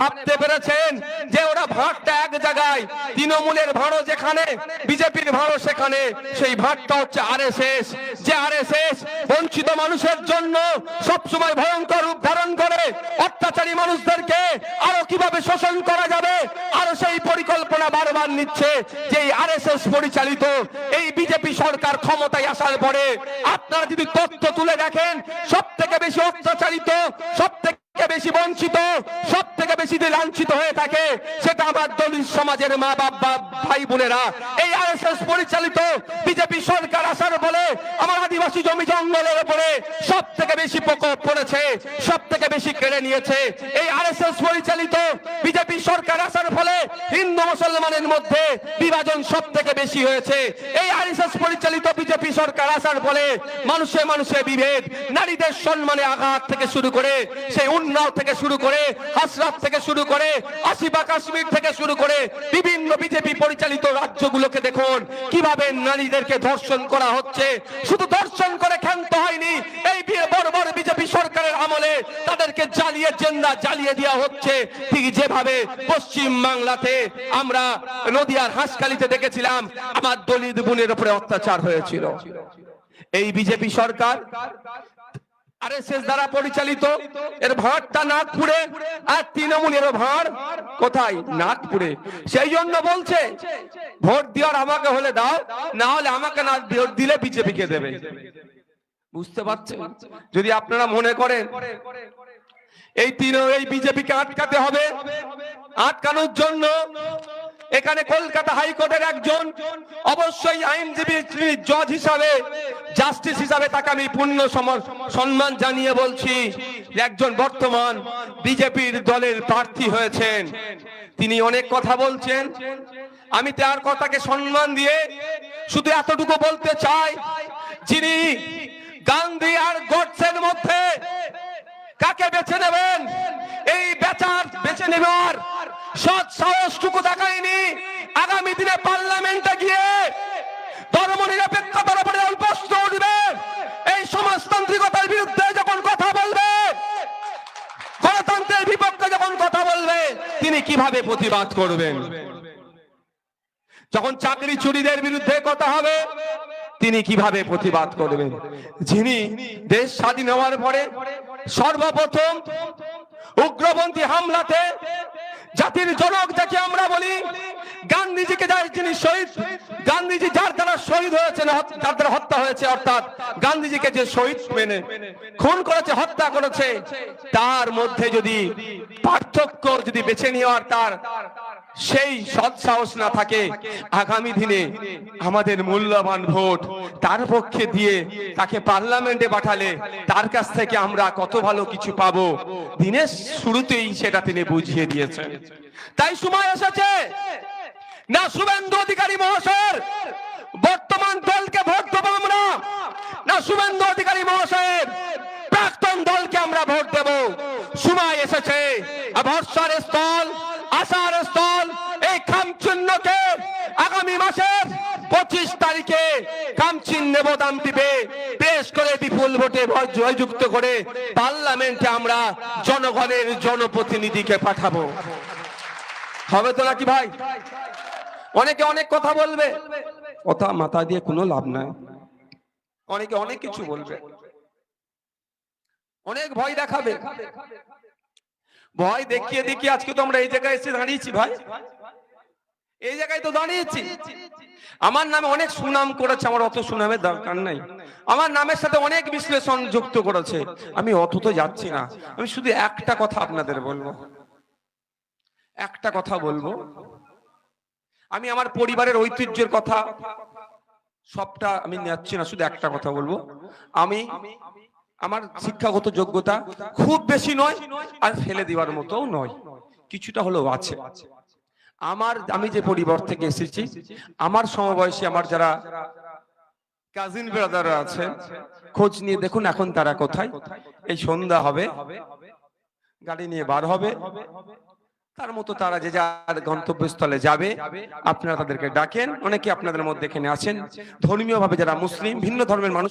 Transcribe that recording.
ভাবতে পেরেছেন যে ওরা ভাঁড়টা এক জায়গায়, তৃণমূলের ভাঁড়ও যেখানে, বিজেপির ভাঁড়ও সেখানে, সেই ভাঁড়টা হচ্ছে আরএসএস। যে আরএসএস বঞ্চিত মানুষের জন্য সবসময় ভয়ঙ্কর রূপ ধারণ করে, অত্যাচারী মানুষদেরকে আরও কীভাবে শোষণ করা যাবে, আরও সেই পরিকল্পনা বারবার নিচ্ছে যে আরএসএস পরিচালিত, এই বিজেপি সরকার ক্ষমতায় আসার পরে। আপনারা যদি তথ্য তুলে দেখেন সব থেকে বেশি অত্যাচারিত সব থেকে বেশি বঞ্চিত সব থেকে লাঞ্ছিত হয়ে থাকে, সেটা আমার দলিত সমাজের মা বাবা ভাই বোনেরা। এই আরএসএস পরিচালিত বিজেপি সরকার আসার বলে আমার আদিবাসী জমি জঙ্গলের উপরে সব থেকে বেশি প্রকোপ পড়েছে সব থেকে বেশি কেড়ে নিয়েছে। এই আরএসএস পরিচালিত বিজেপি সরকার হিন্দু মুসলমানের মধ্যে বিভাজন সব থেকে বেশি হয়েছে। এই আরএসএস পরিচালিত বিজেপি সরকার আসার ফলে মানুষে মানুষে বিভেদ, নারীদের সম্মানে আঘাত থেকে শুরু করে, সেই উন্নাও থেকে শুরু করে, হাসরাত থেকে শুরু করে আসিবা কাশ্মীর থেকে শুরু করে বিভিন্ন বিজেপি পরিচালিত রাজ্যগুলোকে দেখুন, কীভাবে নারীদেরকে ধর্ষণ করা হচ্ছে। শুধু ধর্ষণ করে ক্ষান্ত হয়নি, এই বড় বিজেপি সরকারের আমলে তাদেরকে জ্বালিয়ে জেন্দা জ্বালিয়ে দেওয়া হচ্ছে। ঠিক যেভাবে পশ্চিম বাংলাতে আমরা নদিয়ার হাঁসখালিতে দেখেছিলাম, আমার দলিত বোনের উপরে অত্যাচার হয়েছিল। এই বিজেপি সরকার আরএসএস দ্বারা পরিচালিত, এর ভাঁড়টা নাগপুরে আর তৃণমূলের ভাঁড় কোথায়? নাগপুরে। সেই জন্য বলছে, ভোট দেওয়ার আমাকে হলে দাও, না হলে আমাকে না ভোট দিলে বিজেপিকে দেবে। বুঝতে পারছেন? যদি আপনারা মনে করেন এই তিন এই বিজেপিকে আটকাতে হবে আটকানোর জন্য এখানে কলকাতা হাইকোর্টের একজন অবশ্যই আইনজীবী জজ হিসাবে জাস্টিস হিসাবে তাকে আমি পূর্ণ সম্মান জানিয়ে বলছি একজন বর্তমান বিজেপির দলের প্রার্থী হয়েছেন। তিনি অনেক কথা বলছেন। আমি তার কথাকে সম্মান দিয়ে শুধু এতটুকু বলতে চাই যিনি গান্ধী আর গডসের মধ্যে কাকে বেছে নেবেন? এই বেচার বেছে নেবার সৎ সাহসটুকু দেখায়নি। আগামী দিনে পার্লামেন্টে গিয়ে ধর্ম উপরে উঠবে। এই সমাজতান্ত্রিকতার বিরুদ্ধে যখন কথা বলবে, গণতন্ত্রের বিপক্ষে যখন কথা তিনি কীভাবে প্রতিবাদ করবেন? যখন চাকরি চুরিদের বিরুদ্ধে কথা হবে তিনি কীভাবে প্রতিবাদ করবেন? যিনি দেশ স্বাধীন হওয়ার পরে সর্বপ্রথম উগ্রপন্থী হামলাতে জাতির জনক যাকে আমরা বলি গান্ধীজিকে যার যিনি শহীদ, গান্ধীজি যার দ্বারা শহীদ হয়েছেন যার দ্বারা হত্যা হয়েছে, অর্থাৎ গান্ধীজিকে যে শহীদ মেনে, খুন করেছে, হত্যা করেছে, তার মধ্যে যদি পার্থক্য যদি বেছে নেওয়ার তার সেই সৎ সাহস না থাকে, আগামী দিনে আমাদের মূল্যবান ভোট তার পক্ষে দিয়ে তাকে পার্লামেন্টে পাঠালে তার কাছ থেকে আমরা কত ভালো কিছু পাবো? দিনের শুরুতেই সেটা তিনি বুঝিয়ে দিয়েছেন। তাই সময় এসেছে। না, শুভেন্দু অধিকারী মহাশয়ের বর্তমান দলকে ভোট দেবো আমরা। না, শুভেন্দু অধিকারী মহাশয়ের প্রাক্তন দলকে আমরা ভোট দেব। সময় এসেছে। ভরসার স্থল। খামচিহ্নকে আগামী মাসের পঁচিশ তারিখে খামচিহ্ন দাম দিবে। পেশ করে বিপুল ভোটে জয়যুক্ত করে পার্লামেন্টে আমরা জনগণের জনপ্রতিনিধিকে পাঠাবো। হবে তো নাকি ভাই? অনেকে অনেক কথা বলবে। কথা মাথা দিয়ে কোনো লাভ নাই। অনেকে অনেক কিছু বলবে। অনেক ভয় দেখাবে। ভয় দেখিয়ে দেখিয়ে আজকে তো আমরা এই জায়গায় এসে দাঁড়িয়েছি ভাই। এই জায়গায় তো দাঁড়িয়েছি। আমার নামে অনেক সুনাম করেছে, আমার অত সুনামের দরকার নাই। আমার নামের সাথে অনেক বিশ্লেষণ যুক্ত করেছে। আমি অত তো যাচ্ছি না। আমি শুধু একটা কথা আপনাদের বলব। একটা কথা বলব। আমি আমার পরিবারের ঐতিহ্যের কথা, সবটা আমি যাচ্ছি না, শুধু একটা কথা বলব। আমি আমার শিক্ষাগত যোগ্যতা খুব বেশি নয়, আর ফেলে দেওয়ার মতো নয়। কিছুটা হলেও আছে। আমার, আমি যে পরিবার থেকে এসেছি, আমার সমবয়সী, আমার যারা কাজিন ব্রাদার আছে, খোঁজ নিয়ে দেখুন এখন তারা কোথায়। এই সন্ধ্যা হবে, গাড়ি নিয়ে বার হবে, তার মতো তারা যে যার গন্তব্যস্থলে যাবে, আপনারা তাদেরকে ডাকেন, অনেকে আপনাদের মধ্যে এখানে আছেন। ধর্মীয় ভাবে যারা মুসলিম, ভিন্ন ধর্মের মানুষ